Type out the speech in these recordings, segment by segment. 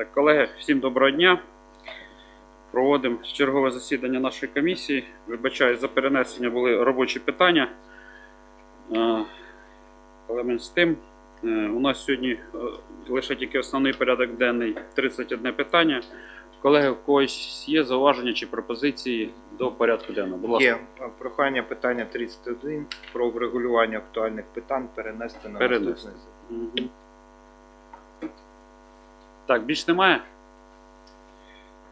Так, колеги, всім доброго дня. Проводимо чергове засідання нашої комісії. Вибачаю, за перенесення були робочі питання. Е, Але ми з тим. е, У нас сьогодні е, лише тільки основний порядок денний 31 питання. Колеги, у когось є зауваження чи пропозиції до порядку денного? Будь ласка, Є прохання питання 31 про врегулювання актуальних питань перенести на Перенести. наступний засідання. Так, більш немає?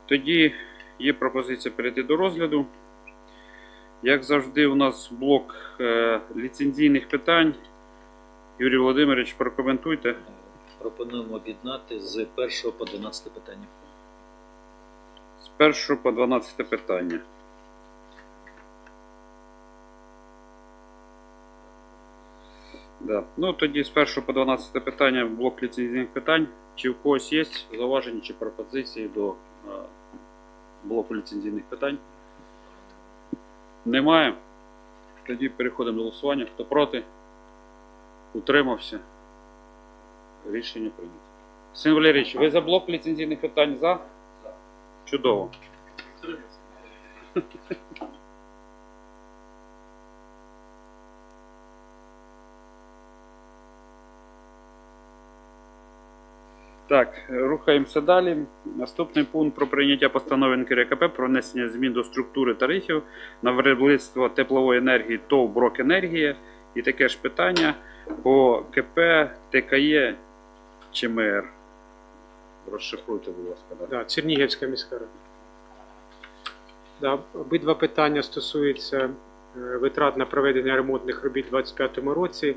Тоді є пропозиція перейти до розгляду. Як завжди, у нас блок е, ліцензійних питань. Юрій Володимирович, прокоментуйте. Пропонуємо об'єднати з 1 по 12 питання. З 1 по 12 питання. Да. Ну, тоді з 1 по 12 питання блок ліцензійних питань. Чи в когось є зауваження чи пропозиції до е, блоку ліцензійних питань? Немає. Тоді переходимо до голосування. Хто проти? Утримався. Рішення прийнято. Син Валерійович, ви за блок ліцензійних питань за? Чудово. Так, рухаємося далі. Наступний пункт про прийняття постанови НКРКП про внесення змін до структури тарифів на виробництво теплової енергії ТОВ Брок Енергія. І таке ж питання по КП ТКЄ ЧМР. Розшифруйте, будь ласка. Да. Да, Чернігівська міська рада. Да, обидва питання стосуються е, витрат на проведення ремонтних робіт у 2025 році.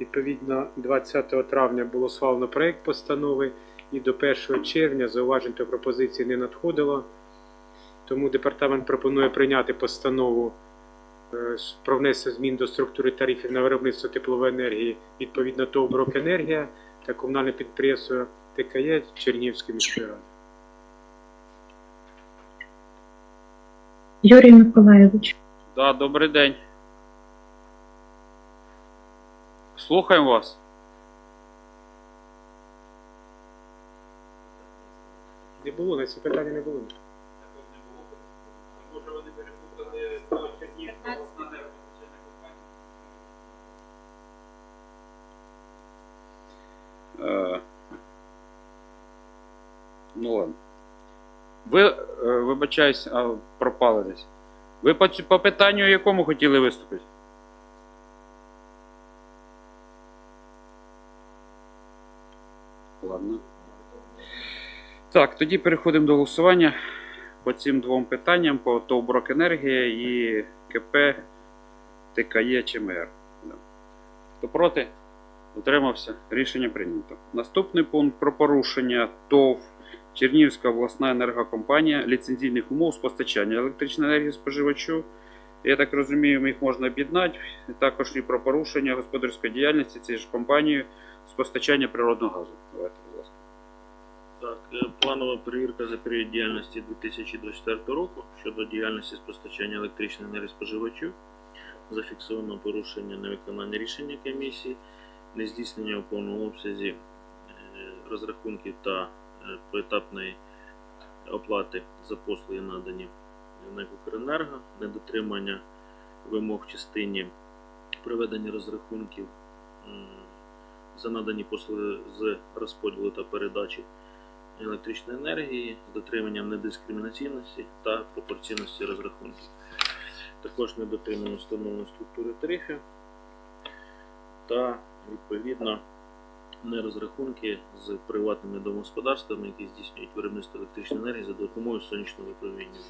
Відповідно, 20 травня було схвалено проєкт постанови і до 1 червня зауважень та пропозицій не надходило. Тому департамент пропонує прийняти постанову е, про внесення змін до структури тарифів на виробництво теплової енергії відповідно ТОВ «Брокенергія» та комунальне підприємство ТКЄ Чернігівської міської ради. Юрій Миколайович, Да, добрий день. Слухаємо вас. Не було, на ці питання не було. Е, ну ладно. Ви, е, вибачаюсь, а пропали десь. Ви по, цю- по питанню якому хотіли виступити? Ладно. Так, тоді переходимо до голосування по цим двом питанням: по ТОВ «Брок Енергія» і КП ТКЄ ЧМР. Хто проти? Утримався. Рішення прийнято. Наступний пункт про порушення ТОВ Чернігівська обласна енергокомпанія ліцензійних умов з постачання електричної енергії споживачу. Я так розумію, їх можна об'єднати. Також і про порушення господарської діяльності цієї ж компанії з постачання природного газу. Давайте, будь ласка. Так, е, планова перевірка за період діяльності 2024 року щодо діяльності з постачання електричної енергії споживачів. Зафіксовано порушення невиконання рішення комісії, нездійснення у повному обсязі е, розрахунків та е, поетапної оплати за послуги надані НЕК «Укренерго», недотримання вимог в частині проведення розрахунків за надані послуги з розподілу та передачі електричної енергії з дотриманням недискримінаційності та пропорційності розрахунків. Також недотримано встановленої структури тарифів та відповідно нерозрахунки з приватними домогосподарствами, які здійснюють виробництво електричної енергії за допомогою сонячного випромінювання.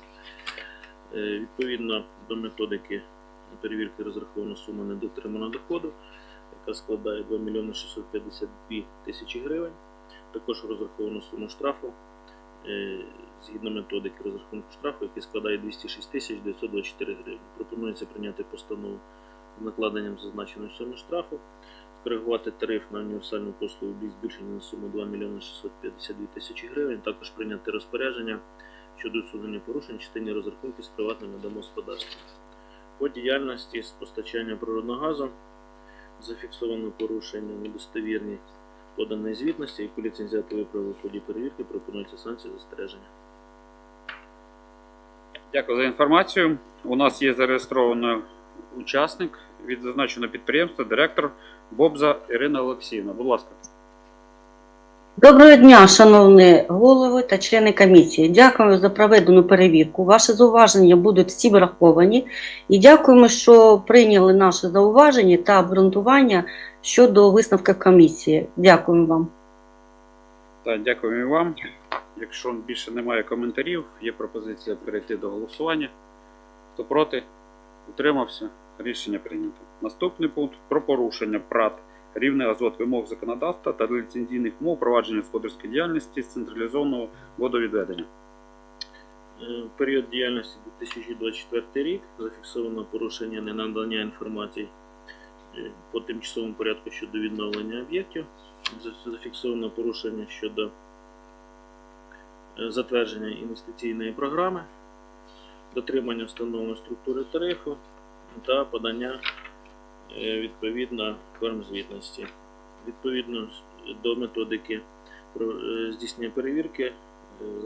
Е, Відповідно до методики перевірки розрахована сума недотриманого доходу, яка складає 2 мільйони 652 тисячі гривень. Також розраховано суму штрафу е, згідно методики розрахунку штрафу, який складає 206 тисяч 924 гривень. Пропонується прийняти постанову з накладенням зазначеної суми штрафу, скоригувати тариф на універсальну послугу більш збільшення на суму 2 мільйони 652 тисячі гривень, також прийняти розпорядження щодо усунення порушень частині розрахунків з приватними домогосподарствами. По діяльності з постачання природного газу зафіксовано порушення недостовірні поданої звітності, яку ліцензіати виправили в ході перевірки, пропонується санкції застереження. Дякую за інформацію. У нас є зареєстрований учасник від зазначеного підприємства, директор Бобза Ірина Олексіївна. Будь ласка. Доброго дня, шановні голови та члени комісії. Дякую за проведену перевірку. Ваші зауваження будуть всі враховані. І дякуємо, що прийняли наші зауваження та обґрунтування щодо висновків комісії. Дякуємо вам. Так, дякую і вам. Якщо більше немає коментарів, є пропозиція перейти до голосування. Хто проти? Утримався. Рішення прийнято. Наступний пункт про порушення ПРАТ рівний азот вимог законодавства та ліцензійних умов провадження господарської діяльності з централізованого водовідведення. Е, В період діяльності 2024 рік зафіксовано порушення ненадання інформації е, по тимчасовому порядку щодо відновлення об'єктів. Зафіксовано порушення щодо е, затвердження інвестиційної програми, дотримання встановленої структури тарифу та подання е, відповідно форм звітності. Відповідно до методики е, здійснення перевірки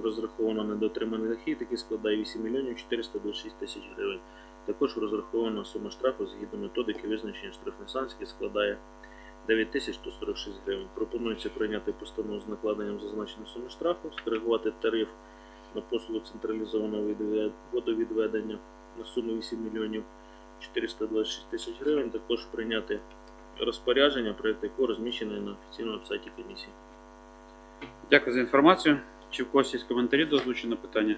розраховано недотриманий дохід, який складає 8 мільйонів 426 тисяч гривень. Також розрахована сума штрафу згідно методики визначення штрафних санкцій, складає 9 тисяч 146 гривень. Пропонується прийняти постанову з накладенням зазначеної суми штрафу, скоригувати тариф на послугу централізованого водовідведення на суму 8 мільйонів 426 тисяч гривень. Також прийняти розпорядження, проєкт якого розміщений на офіційному сайті комісії. Дякую за інформацію. Чи в когось є коментарі до озвученого питання?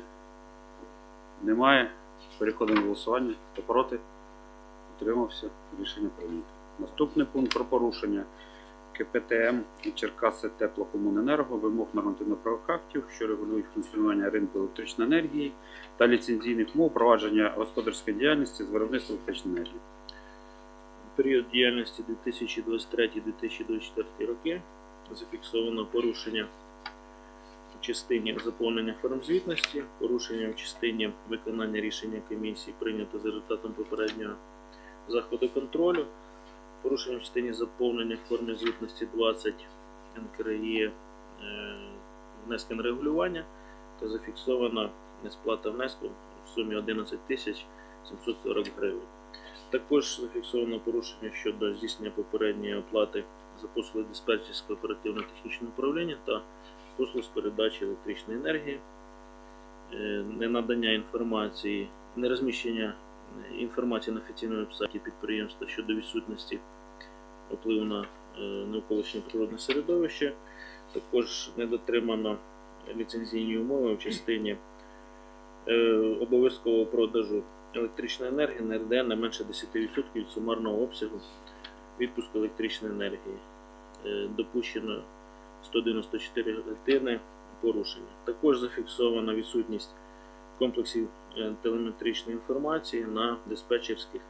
Немає. Переходимо до голосування. Хто проти? Утримався. Рішення прийнято. Наступний пункт про порушення КПТМ Черкаси Теплокомуненерго вимог нормативно-правових актів, що регулюють функціонування ринку електричної енергії та ліцензійних мов провадження господарської діяльності з виробництва електричної енергії. період діяльності 2023-2024 роки зафіксовано порушення в частині заповнення форм звітності, порушення в частині виконання рішення комісії прийнято за результатом попереднього заходу контролю, порушення в частині заповнення форми звітності 20 НКРЄ внески на регулювання та зафіксована несплата внеску в сумі 11 тисяч 740 гривень. Також зафіксовано порушення щодо здійснення попередньої оплати за послуги диспетчерського оперативно-технічного управління та послуг з передачі електричної енергії, е, ненадання інформації, нерозміщення е, інформації на офіційному сайті підприємства щодо відсутності впливу на е, навколишнє природне середовище, також не дотримано ліцензійні умови в частині обов'язкового продажу електричної енергії на РДН не менше 10% від сумарного обсягу відпуску електричної енергії. Допущено 194 години порушення. Також зафіксована відсутність комплексів е, телеметричної інформації на диспетчерських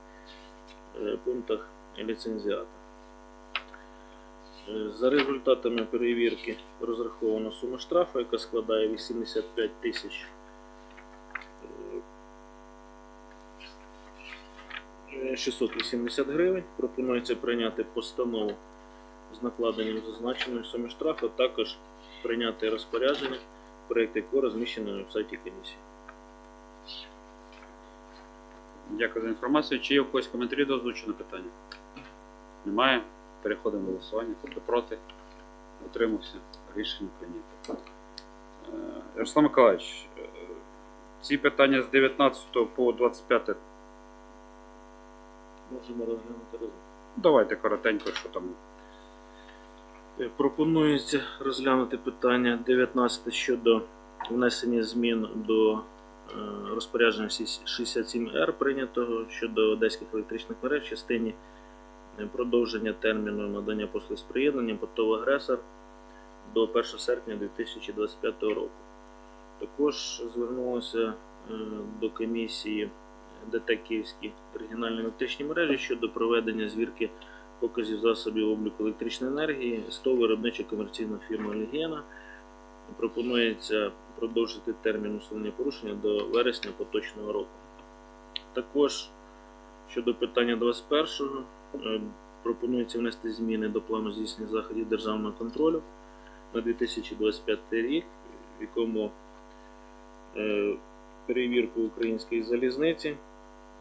е, пунктах ліцензіата. Е, За результатами перевірки розрахована сума штрафу, яка складає 85 тисяч е, 680 гривень. Пропонується прийняти постанову з накладенням зазначеної суми штрафу, також прийняти розпорядження, проєкт якого розміщено на сайті комісії. Дякую за інформацію. Чи є в когось коментарі до озвученого питання? Немає. Переходимо до голосування. Хто проти? Утримався. Рішення прийнято. Е, Ярослав Миколаївич, е, ці питання з 19 по 25. Можемо розглянути разом. Давайте коротенько, що там. Е, Пропонується розглянути питання 19 щодо внесення змін до е, розпорядження 67Р прийнятого щодо одеських електричних мереж в частині е, продовження терміну надання послуг з приєднання потов агресор до 1 серпня 2025 року. Також звернулося до комісії ДТ Київські регіональні електричні мережі щодо проведення звірки показів засобів обліку електричної енергії з ТОВ виробнича комерційна фірма Легіна. Пропонується продовжити термін усунення порушення до вересня поточного року. Також щодо питання 21-го, е, пропонується внести зміни до плану здійснення заходів державного контролю на 2025 рік, в якому е, перевірку української залізниці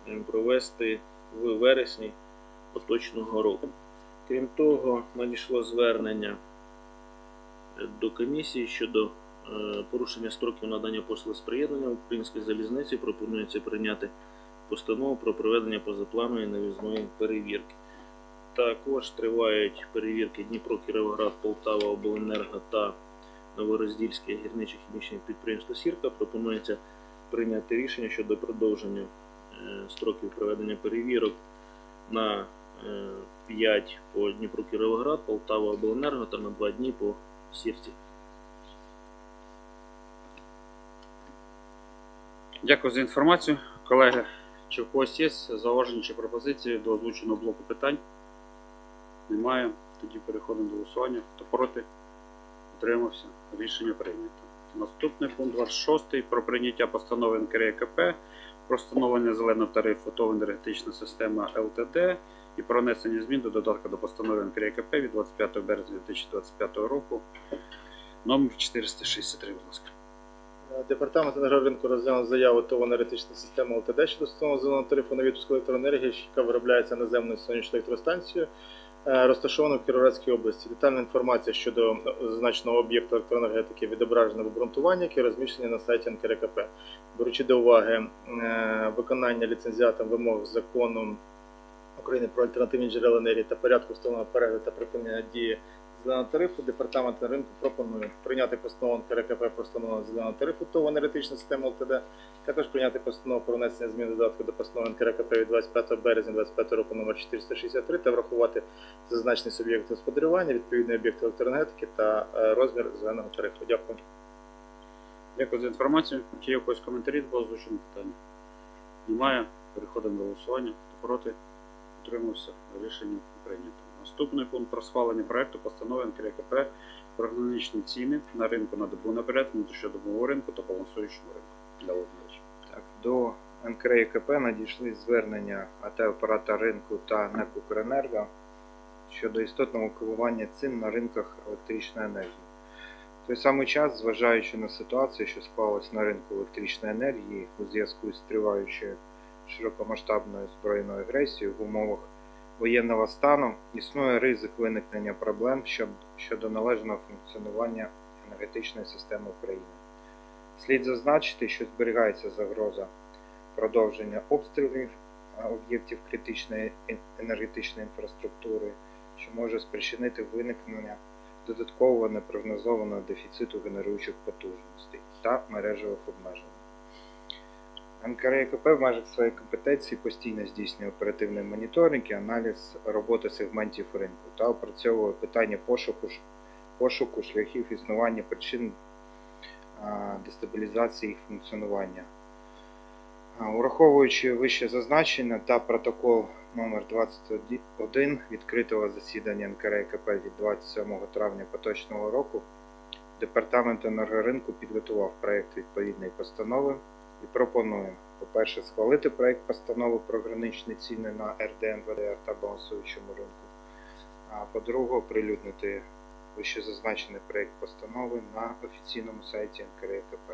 е, провести в вересні поточного року. Крім того, надійшло звернення е, до комісії щодо е, порушення строків надання послуг з приєднання української залізниці. Пропонується прийняти постанову про проведення позапланової навізної перевірки. Також тривають перевірки Дніпро, Кіровоград, Полтава, Обленерго та Новороздільське гірниче хімічне підприємство Сірка. Пропонується прийняти рішення щодо продовження е, строків проведення перевірок на 5 по Дніпру Кіровоград, Полтава Обленерго та на 2 дні по Сірці. Дякую за інформацію. Колеги, чи в когось є зауваження чи пропозиції до озвученого блоку питань? Немає. Тоді переходимо до голосування. Хто проти? Утримався. Рішення прийнято. Наступний пункт 26 про прийняття постанови НКРЕКП про встановлення зеленого тарифу ТОВ енергетична система ЛТД і про внесення змін до додатка до постанови НКРЕКП від 25 березня 2025 року. Номер 463, будь ласка. Департамент енергоринку розглянув заяву ТОВ енергетична система ЛТД щодо встановлення зеленого тарифу на відпуск електроенергії, яка виробляється наземною сонячною електростанцією, е, розташована в Кіровоградській області. Детальна інформація щодо зазначеного об'єкту електроенергетики відображена в обґрунтуванні, яке розміщені на сайті НКРКП. Беручи до уваги е, виконання ліцензіатом вимог закону України про альтернативні джерела енергії та порядку встановлення перегляду та припинення дії зеленого тарифу, департамент ринку пропонує прийняти постанову НКРКП про встановлення зеленого тарифу ТОВ енергетична система ЛТД, також прийняти постанову про внесення змін додатку до постанови НКРКП від 25 березня 25 року номер 463 та врахувати зазначений суб'єкт господарювання, відповідний об'єкт електроенергетики та е, розмір зеленого тарифу. Дякую. Дякую за інформацію. Чи є у когось коментарі до озвученого питання? Немає. Переходимо до голосування. Хто проти? Утримався. Рішення прийнято. Наступний пункт про схвалення проекту постанови НКРКП про граничні ціни на ринку на добу наперед, внутрішньодобового ринку та балансуючому ринку. Для Володимировича. Так, до НКРКП надійшли звернення АТ оператора ринку та НЕК «Укренерго» щодо істотного коливання цін на ринках електричної енергії. В той самий час, зважаючи на ситуацію, що склалась на ринку електричної енергії у зв'язку з триваючою широкомасштабною збройною агресією в умовах воєнного стану, існує ризик виникнення проблем щодо, належного функціонування енергетичної системи України. Слід зазначити, що зберігається загроза продовження обстрілів об'єктів критичної енергетичної інфраструктури, що може спричинити виникнення додаткового непрогнозованого дефіциту генеруючих потужностей та мережевих обмежень. НКРЕКП в межах своєї компетенції постійно здійснює оперативний моніторинг і аналіз роботи сегментів ринку та опрацьовує питання пошуку, пошуку шляхів існування причин дестабілізації їх функціонування. Ураховуючи вище зазначення та протокол номер 21 відкритого засідання НКРКП від 27 травня поточного року, Департамент енергоринку підготував проєкт відповідної постанови і пропонує, по-перше, схвалити проєкт постанови про граничні ціни на РДН, ВДР та балансуючому ринку, а по-друге, оприлюднити вище зазначений проєкт постанови на офіційному сайті НКРКП.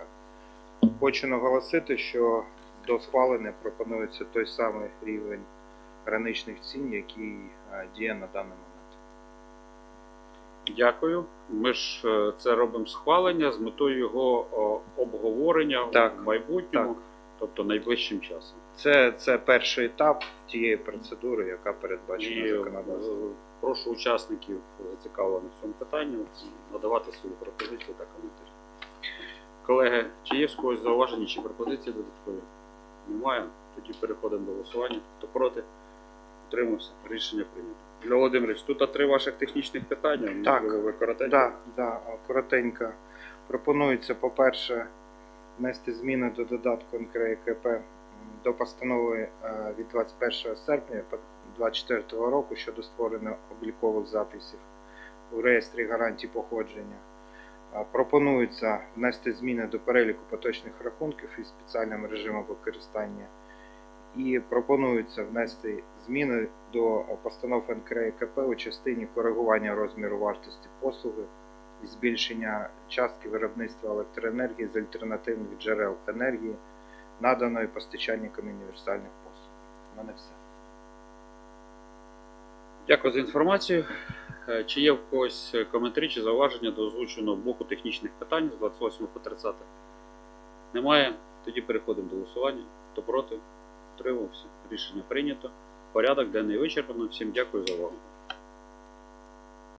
Хочу наголосити, що до схвалення пропонується той самий рівень граничних цін, який діє на момент. Дякую. Ми ж е, це робимо схвалення з метою його обговорення Так, в майбутньому, так. тобто найближчим часом. Це, це перший етап тієї процедури, яка передбачена е, законодавством. прошу учасників зацікавлених в цьому питанні надавати свої пропозиції та коментарі. Колеги, чи є в когось зауваження чи пропозиції додаткові? Немає. Тоді переходимо до голосування. Хто проти? Утримався. Рішення прийнято. Для Володимирович, тут три ваших технічних питання. Так. Можливо, ви коротенько? Да, да, коротенько. Пропонується, по-перше, внести зміни до додатку НКРКП до постанови е, від 21 серпня 2024 року щодо створення облікових записів у реєстрі гарантій походження. Пропонується внести зміни до переліку поточних рахунків із спеціальним режимом використання І пропонується внести зміни до постанов НКРКП у частині коригування розміру вартості послуги і збільшення частки виробництва електроенергії з альтернативних джерел енергії, наданої постачальникам універсальних послуг. У мене все. Дякую за інформацію. Е, Чи є в когось е, коментарі чи зауваження до озвученого блоку технічних питань з 28 по 30? Немає. Тоді переходимо до голосування. Хто проти? Утримався. Рішення прийнято. Порядок денний вичерпано. Всім дякую за увагу.